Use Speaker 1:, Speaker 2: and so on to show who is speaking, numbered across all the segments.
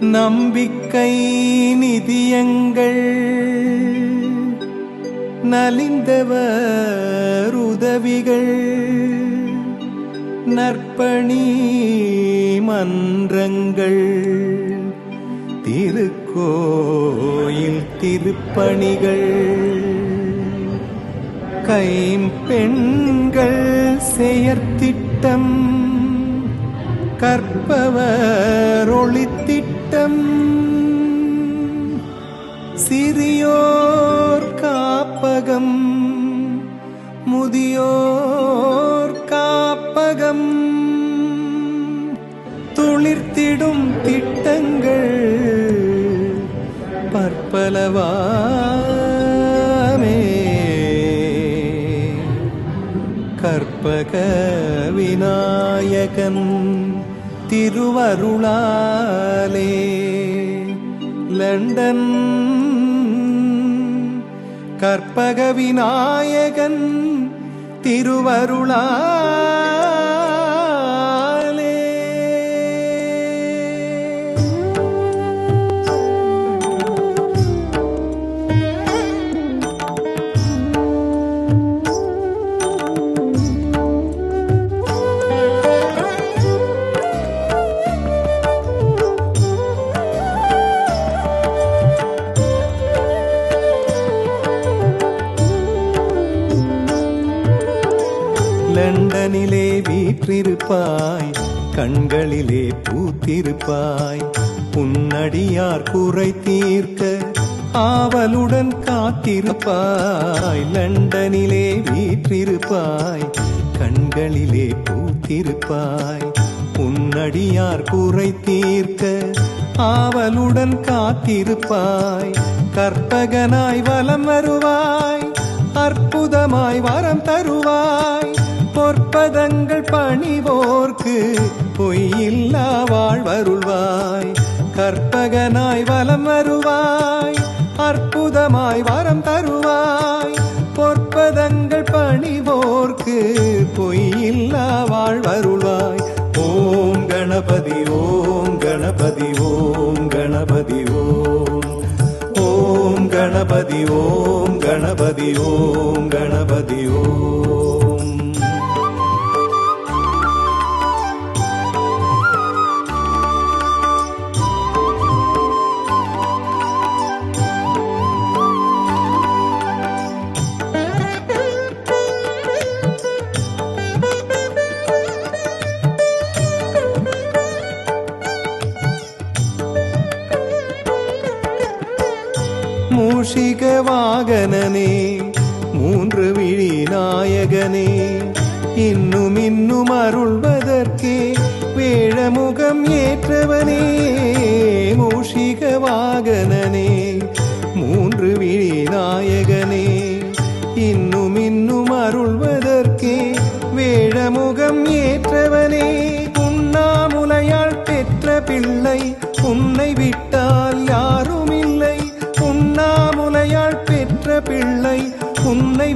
Speaker 1: நம்பிக்கை நிதியங்கள் நலிந்தவர் உதவிகள் நற்பணி மன்றங்கள் திருக்கோயில் திருப்பணிகள் கைம்பெண்கள் செயற்திட்டம் கற்பவர் ஒளித்திட்டம். சிறியோர் காப்பகம் முதியோர் காப்பகம். துளிர்த்திடும் திட்டங்கள் பற்பலவாமே. கற்பக விநாயகன். திருவருளாலே. லண்டன் கற்பக விநாயகன் திருவருளாலே. நின்றிருப்பாய் கண்களிலே பூத்திருப்பாய். உன்னடியார் குறை தீர்க்க ஆவலுடன் காத்திருப்பாய். லண்டனிலே வீற்றிருப்பாய் கண்களிலே பூத்திருப்பாய். உன்னடியார் குறை தீர்க்க ஆவலுடன் காத்திருப்பாய். கற்பகனாய் வலம் வருவாய் அற்புதமாய் வரம் தருவாய். பொற்பதங்கள் பணிவோர்க்கு பொய்யில்லா வாழ்வருள்வாய். கற்பகனாய் வலம் வருவாய் அற்புதமாய் வரம் தருவாய். பொற்பதங்கள் பணிவோர்க்கு பொய்யில்லா வாழ்வருள்வாய். ஓம் கணபதி ஓம் கணபதி ஓம் கணபதி ஓம். ஓம் கணபதி ஓம் கணபதி ஓம் கணபதி ஓம். மூஷிக வாகனனே மூன்று விழி நாயகனே இன்னும் இன்னும் அருள்வதற்கே வேழமுகம் ஏற்றவனே மூஷிக வாகனனே மூன்று விழி நாயகனே இன்னும் இன்னும் அருள்வதற்கே வேழமுகம் ஏற்றவனே. உண்ணாமுலையால் பெற்ற பிள்ளை உன்னை விட்டு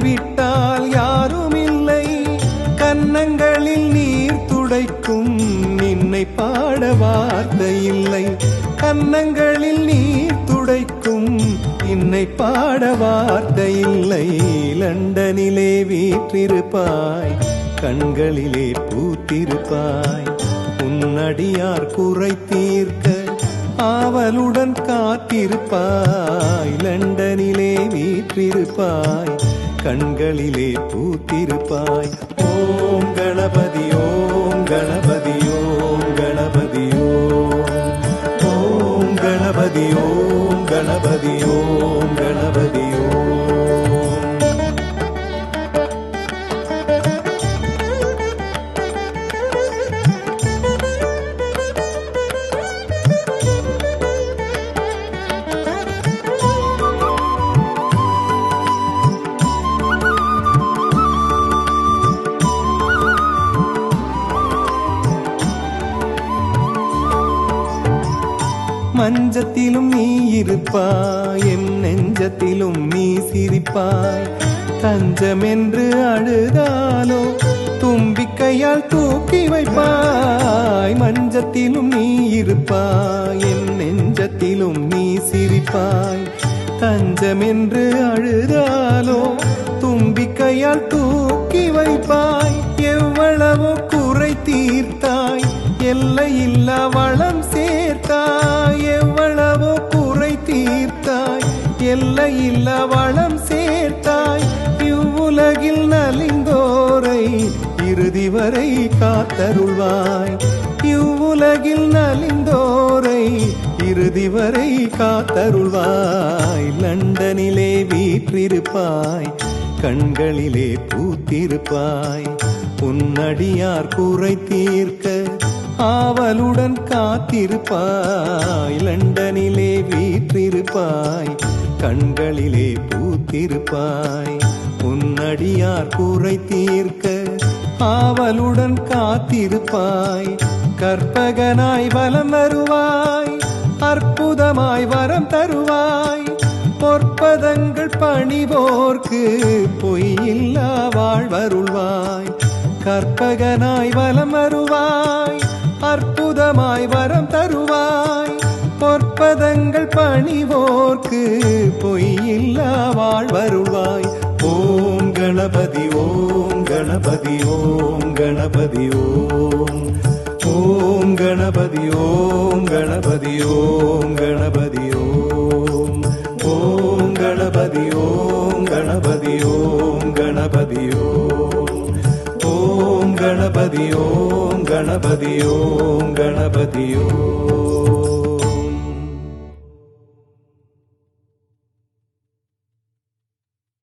Speaker 1: விட்டால் யாரும் இல்லை கன்னங்களில் நீர் துடைக்கும் நின்னை பாட வார்த்தை இல்லை. கன்னங்களில் நீர் துடைக்கும் இன்னை பாட வார்த்தை இல்லை. லண்டனிலே வீற்றிருப்பாய் கண்களிலே பூத்திருப்பாய். உன்னடியார் குறை தீர்க்க ஆவலுடன் காத்திருப்பாய். கண்களிலே பூத்திருப்பாய். ஓம் கணபதி ஓம் கணபதி. மஞ்சத்திலும் நீ இருப்பாய் என் நெஞ்சத்திலும் நீ சிரிப்பாய். தஞ்சம் என்று அழுதாலோ தும்பிக்கையால் தூக்கி வைப்பாய். மஞ்சத்திலும் நீ இருப்பாய் என் நெஞ்சத்திலும் நீ சிரிப்பாய். தஞ்சமென்று அழுதாலோ தும்பிக்கையால் தூக்கி வைப்பாய். எவ்வளவோ குறை தீர்த்தாய் எல்லையில்லா இல்ல வளம் சேர்த்தாய். இவ்வுலகில் நலிந்தோரை இறுதி வரை காத்தருள்வாய். இவ்வுலகில் நலிந்தோரை இறுதி வரை காத்தருள்வாய். லண்டனிலே வீற்றிருப்பாய் கண்களிலே பூத்திருப்பாய். உன்னடியார் கூரை தீர்க்க ஆவலுடன் காத்திருப்பாய். லண்டனிலே வீற்றிருப்பாய் கண்களிலே பூத்திருப்பாய். உன்னடியார் கூரை தீர்க்க ஆவலுடன் காத்திருப்பாய். கற்பகனாய் வலம் வருவாய் அற்புதமாய் வரம் தருவாய். பொற்பதங்கள் பணிவோர்க்கு பொய்யில்லா வாழ்வருள்வாய். கற்பகனாய் வலம் வருவாய் அற்புதமாய் பணிவோர்க்கு பொய்யில்லா வாழ்வருள்வாய் ஓம் கணபதி ஓம் கணபதி ஓம் கணபதி ஓம் ஓம் கணபதி ஓம் கணபதி ஓம் கணபதி ஓம் ஓம் கணபதி ஓம் கணபதி ஓம் கணபதி ஓம் ஓம் கணபதி ஓம் கணபதி ஓம் கணபதி ஓம்